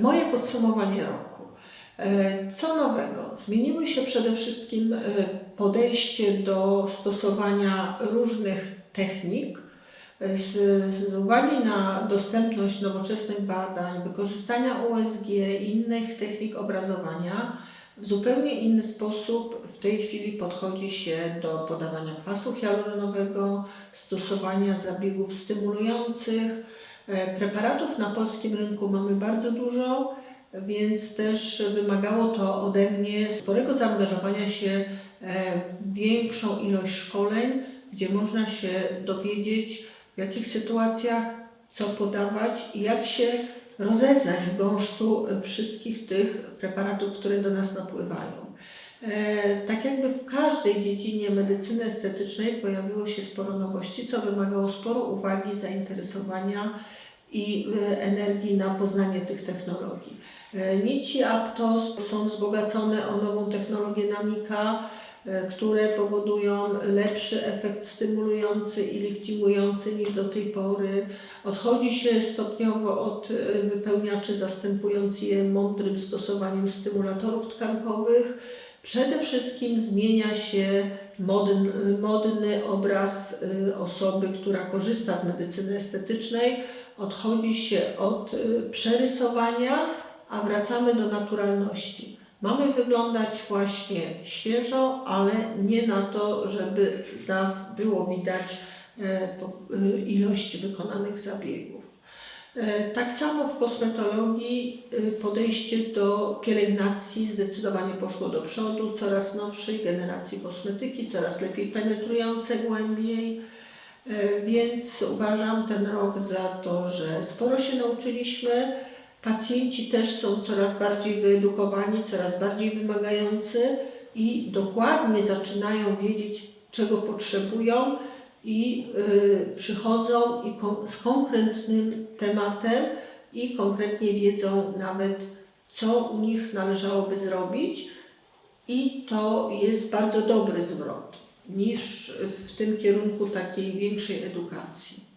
Moje podsumowanie roku. E, Co nowego? Zmieniły się przede wszystkim e, podejście do stosowania różnych technik. E, Z, z uwagi na dostępność nowoczesnych badań, wykorzystania USG i innych technik obrazowania, w zupełnie inny sposób w tej chwili podchodzi się do podawania kwasu hialuronowego, stosowania zabiegów stymulujących. E, Preparatów na polskim rynku mamy bardzo dużo, więc też wymagało to ode mnie sporego zaangażowania się e, w większą ilość szkoleń, gdzie można się dowiedzieć, w jakich sytuacjach co podawać i jak się rozeznać w gąszczu wszystkich tych preparatów, które do nas napływają. E, Tak jakby w każdej dziedzinie medycyny estetycznej pojawiło się sporo nowości, co wymagało sporo uwagi, zainteresowania i e, energii na poznanie tych technologii. E, Nici Aptos są wzbogacone o nową technologię Namika, które powodują lepszy efekt stymulujący i liftingujący niż do tej pory. Odchodzi się stopniowo od wypełniaczy, zastępując je mądrym stosowaniem stymulatorów tkankowych. Przede wszystkim zmienia się modn, modny obraz y, osoby, która korzysta z medycyny estetycznej. Odchodzi się od y, przerysowania, a wracamy do naturalności. Mamy wyglądać właśnie świeżo, ale nie na to, żeby nas było widać e, y, ilość wykonanych zabiegów. E, Tak samo w kosmetologii y, podejście do pielęgnacji zdecydowanie poszło do przodu. Coraz nowszej generacji kosmetyki, coraz lepiej penetrujące głębiej. E, Więc uważam ten rok za to, że sporo się nauczyliśmy. Pacjenci też są coraz bardziej wyedukowani, coraz bardziej wymagający i dokładnie zaczynają wiedzieć, czego potrzebują i y, przychodzą i z konkretnym tematem i konkretnie wiedzą nawet, co u nich należałoby zrobić. I to jest bardzo dobry zwrot niż w tym kierunku takiej większej edukacji.